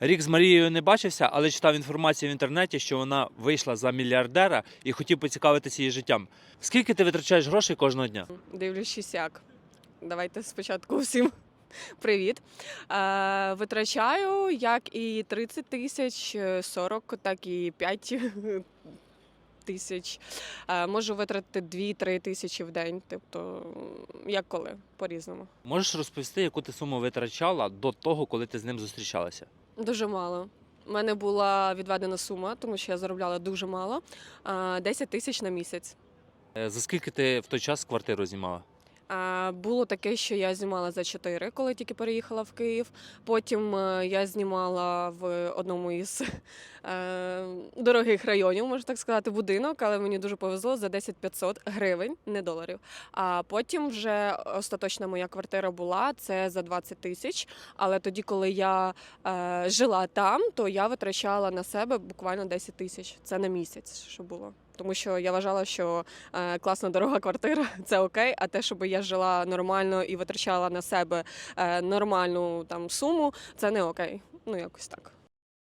Рік з Марією не бачився, але читав інформацію в інтернеті, що вона вийшла за мільярдера і хотів поцікавитися її життям. Скільки ти витрачаєш грошей кожного дня? Дивлячись як. Давайте спочатку всім привіт. Е, витрачаю як і 30 тисяч, е, 40, так і 5 тисяч. Е, можу витратити 2-3 тисячі в день. Тобто, як коли, по-різному. Можеш розповісти, яку ти суму витрачала до того, коли ти з ним зустрічалася? Дуже мало. У мене була відведена сума, тому що я заробляла дуже мало. Е, 10 тисяч на місяць. Е, За скільки ти в той час квартиру знімала? Було таке, що я знімала за 4, коли тільки переїхала в Київ. Потім е, я знімала в одному із е, дорогих районів, можна так сказати, будинок, але мені дуже повезло за 10 500 гривень, не доларів. А потім вже остаточна моя квартира була це за 20 тисяч. Але тоді, коли я е, жила там, то я витрачала на себе буквально 10 тисяч. Це на місяць, що було. Тому що я вважала, що е, класна дорога квартира це окей. А те, щоб я жила нормально і витрачала на себе е, нормальну там суму, це не окей. Ну якось так.